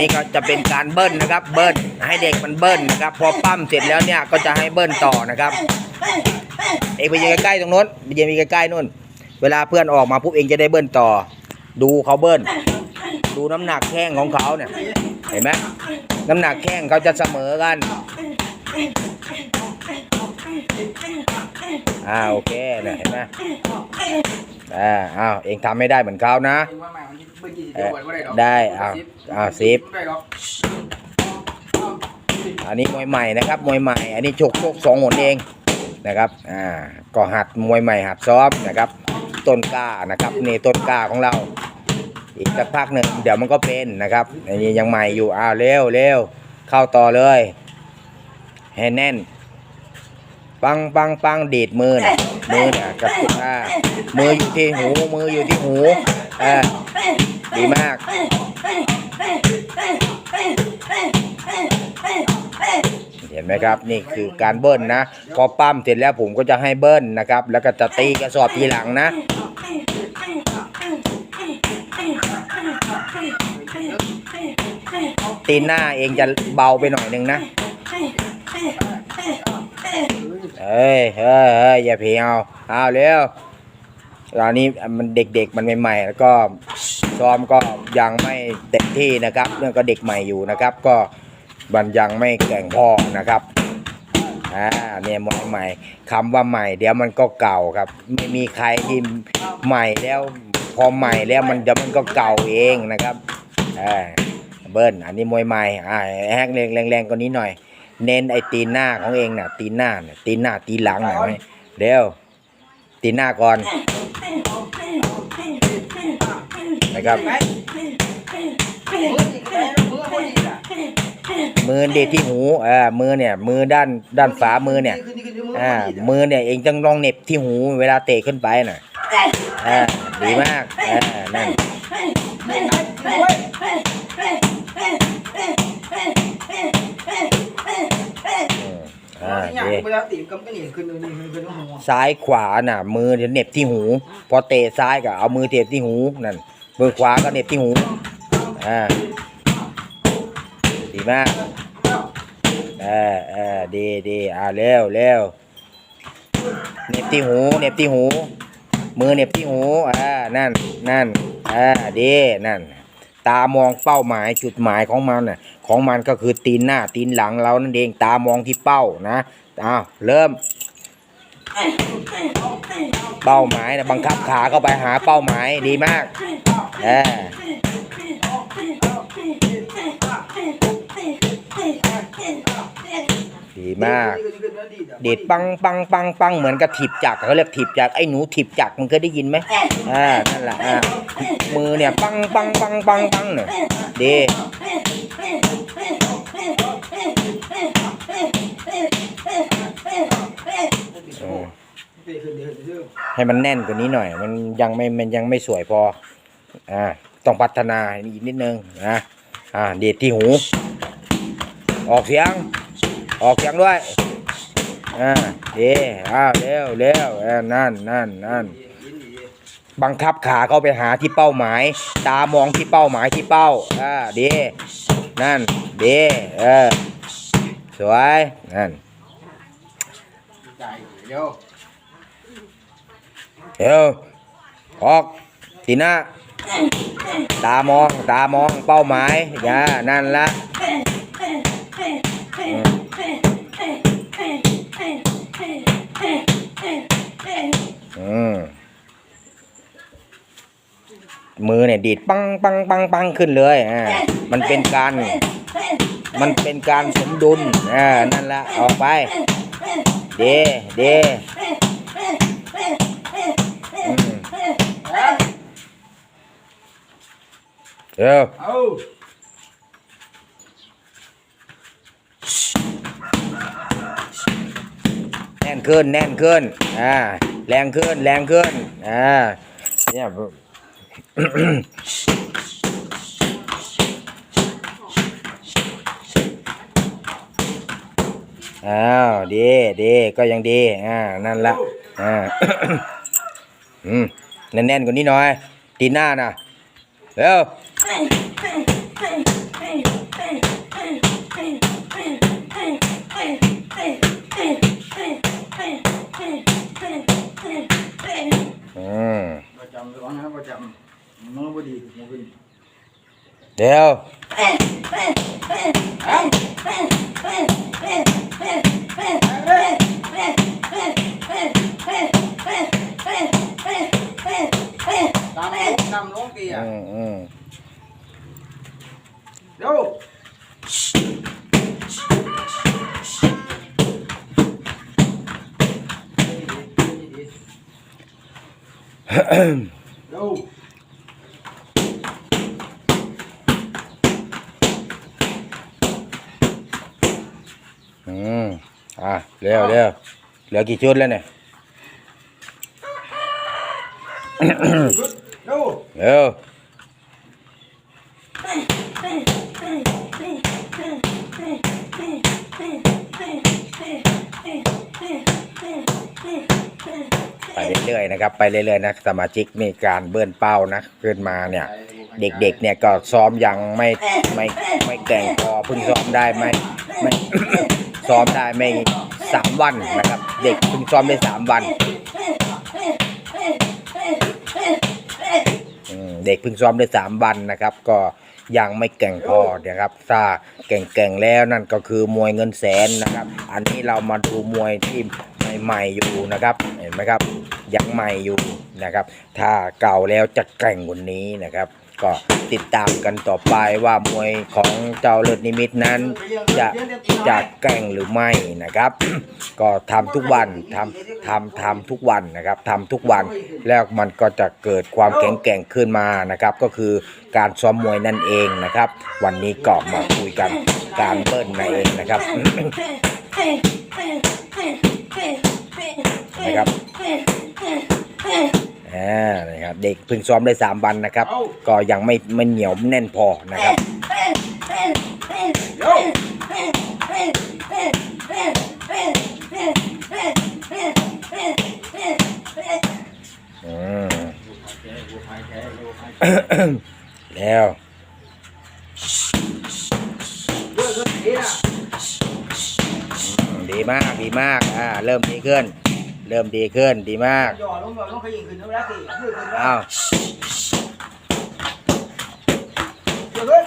นี้ก็จะเป็นการเบิ้ลนะครับ เบิ้ลให้เด็กมันเบิ้ลนะครับ พอปั้มเสร็จแล้วเนี่ยก็จะให้เบิ้ลต่อนะครับ เองไปยืนใกล้ๆตรงโน้นไปยืนใกล้ๆนู่น เวลาเพื่อนออกมาปุ๊บเองจะได้เบิ้ลต่อ ดูเขาเบิ้ลดูน้ำหนักแข้งของเขาเนี่ย เห็นไหมน้ำหนักแข้งเขาจะเสมอกันอ่าโอเคเนี่ยเห็นไหมอ่าอ้าวเองทำไม่ได้เหมือนเขานะ เออได้อ้าวอ้าวสิบได้หรอกอันนี้มวยใหม่นะครับมวยใหม่ อันนี้ชกชกสองหนเองนะครับอ่าก็หัดมวยใหม่หัดซ้อมนะครับ ต้นกล้านะครับนี่ต้นกล้าของเรา อีกสักพักหนึ่งเดี๋ยวมันก็เป็นนะครับอันนี้ยังใหม่อยู่อ้าวเร็วเร็วเข้าต่อเลยให้แน่น ปังปังปังดีดมือเนี่ยมือเนี่ยกับอ่ามืออยู่ที่หูมืออยู่ที่หูอ่า ดีมาก เห็นไหมครับนี่คือการเบิ้ลนะ พอปั้มเสร็จแล้วผมก็จะให้เบิ้ลนะครับ แล้วก็จะตีกระสอบทีหลังนะตีหน้าเองจะเบาไปหน่อยหนึ่งนะ เฮ้ยเฮ้ยเฮ้ยอย่าเพียวเอาเร็ว ตอนนี้มันเด็กๆมันใหม่ๆแล้วก็ซ้อมก็ยังไม่เต็มที่นะครับเรื่องก็เด็กใหม่อยู่นะครับ ก็มันยังไม่แก่งพอนะครับอ่าเนี่ยมวยใหม่คำว่าใหม่ เดี๋ยวมันก็เก่าครับ ไม่มีใครที่ใหม่แล้วพอใหม่แล้วมันเดี๋ยวมันก็เก่าเองนะครับอ่าเบิ้ลอันนี้มวยใหม่อ่าแฮกแรงแรงๆกว่านี้หน่อย เน้นไอ้ตีนหน้าของเองน่ะตีนหน้าน่ะตีนหน้าตีหลังหน่อยเดี๋ยวตีนหน้าก่อน นะครับ มือเด็ดที่หูอ่ามือเนี่ย มือด้านด้านฝามือเนี่ยอ่ามือเนี่ยเองต้องลองเหน็บที่หูเวลาเตะขึ้นไปน่ะอ่าดีมากอ่านั่นอืมอ่า อยาก ดี เวลาตีม กำก็หนีขึ้นนี่ขึ้นหัวซ้ายขวาน่ะ มือจะเหน็บที่หู พอเตะซ้ายก็เอามือเตะที่หูนั่นมือขวาก็เหน็บที่หูอ่าดีมากเออเออดีดีอ่าเร็วเร็วเหน็บที่หูเหน็บที่หู มือเหน็บที่หูอ่านั่นนั่นอ่าดีนั่น ตามองเป้าหมายจุดหมายของมันน่ะของมันก็คือตีนหน้าตีนหลังเรานั่นเองตามองที่เป้านะอ้าวเริ่ม เป้าหมายนะบังคับขาเข้าไปหาเป้าหมายดีมากเออ ดีมาก เด็ดปังปังปังปังเหมือนกับถีบจักรเขาเรียกถีบจักรไอ้หนูถีบจักรมึงเคยได้ยินไหมอ่านั่นแหละอ่ามือเนี่ยปังปังปังปังปังเนี่ยดีให้มันแน่นกว่านี้หน่อย มันยังไม่มันยังไม่สวยพออ่าต้องพัฒนาอีกนิดนึงนะอ่าเด็ดที่หู ออกเสียง ออกเสียงด้วยอ่าดีอ้าวเร็วเร็วนั่นนั่นนั่นบังคับขาเข้าไปหาที่เป้าหมาย ตามองที่เป้าหมายที่เป้าอ่าดีนั่นเดีเออสวยนั่นเดี๋ยวเร็วออกทีหน้าตามองตามองเป้าหมายอย่านั่นละ อืมมือเนี่ยดีดปังปังปังปังขึ้นเลยอ่ามันเป็นการ มันเป็นการสมดุลอ่านั่นละออกไป เดเดเร็ว เอา แน่น ขึ้นแน่นขึ้นอ่าแรงขึ้นแรงขึ้นอ่าเนี่ยอ้าวดีดีก็ยังดีอ่านั่นละอ่าอืมแน่นๆกว่านี้หน่อยตีหน้านะเร็ว อืมประจำระวังนะประจำมันบ่ดีหมูเป็นเดี๋ยวตามลงตามลงตีอะอืมอืมเร็วเร็วอืมอะเร็วเร็ว เหลือกี่ชุดแล้วเนี่ เร็วเร็วไปเรื่อยๆนะครับไปเรื่อยๆนะสมาชิกมีการเบิ้ลเป้านะขึ้นมาเนี่ย เด็กๆเนี่ยก็ซ้อมยังไม่ไม่ไม่แก่งพอเพิ่งซ้อมได้ไม่ไม่ ซ้อมได้ไม่สามวันนะครับ เด็กเพิ่งซ้อมได้สามวันเด็กเพิ่งซ้อมได้สามวันนะครับ ก็ยังไม่แก่งพอนะครับ ถ้าแก่งๆแล้วนั่นก็คือมวยเงินแสนนะครับ อันนี้เรามาดูมวยที่ใหม่ๆอยู่นะครับ เห็นไหมครับ ใหม่อยู่นะครับ ถ้าเก่าแล้วจะแกร่งกว่านี้นะครับ ก็ติดตามกันต่อไปว่ามวยของเจ้าเลิศนิมิตนั้น จะจะแกร่งหรือไม่นะครับ ก็ทำทุกวันทำทำทำทุกวันนะครับทำทุกวันแล้วมันก็จะเกิดความแข็งแกร่งขึ้นมานะครับ ก็คือการซ้อมมวยนั่นเองนะครับ วันนี้ก็มาคุยกันการเบิ้ลนั่นเองนะครับ นะครับอ่านะครับเด็กเพิ่งซ้อมได้สามวันนะครับ ก็ยังไม่ไม่เหนียวแน่นพอนะครับเร็วอืมแล้ว ดีมากดีมากอ่าเริ่มดีขึ้น เริ่มดีขึ้นดีมากย่อลงย่อลงขยิงขึ้นแล้วสิขึ้นขึ้นแล้วอ้าวเร็วขึ้น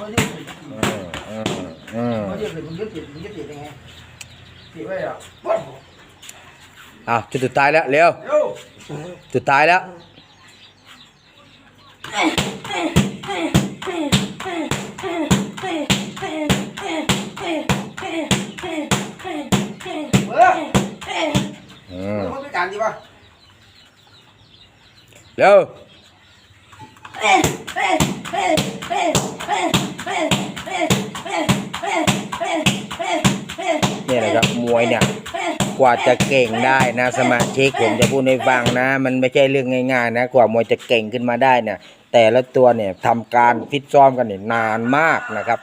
มันยืดขึ้นอืมอืมอืมมันยืดขึ้นมันยืดติดมันยืดติดยังไงติดไว้อะวัดอ้าวจุดสุดท้ายแล้วเร็วเร็วสุดท้ายแล้ว อออืมมันไปการดีป่ะเร็วเนี่ยนะครับมวยเนี่ยกว่าจะเก่งได้นะสมาชิกผมจะพูดให้ฟังนะ มันไม่ใช่เรื่องง่ายๆนะกว่ามวยจะเก่งขึ้นมาได้เนี่ย แต่ละตัวเนี่ยทำการฟิตซ้อมกันเนี่ยนานมากนะครับ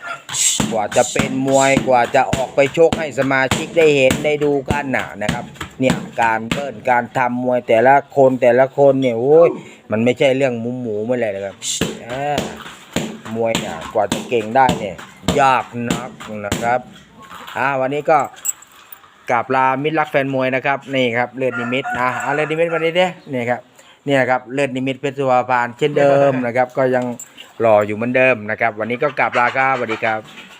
กว่าจะเป็นมวยกว่าจะออกไปชกให้สมาชิกได้เห็นได้ดูกันหน่ะนะครับ เนี่ยการเบิ้ลการทำมวยแต่ละคนแต่ละคนเนี่ยโอ้ยมันไม่ใช่เรื่องหมูหมูไม่เลยครับมวยเนี่ยกว่าจะเก่งได้เนี่ยยากนักนะครับอ่าวันนี้ก็กับลามิตรรักแฟนมวยนะครับนี่ครับเลือดนิมิตนะอะเลือดนิมิตวันนี้เด้นี่ครับนี่นะครับเลือดนิมิตเพชรสุวรรณพานเช่นเดิมนะครับ ก็ยังรออยู่เหมือนเดิมนะครับ วันนี้ก็กลับลาครับสวัสดีครับ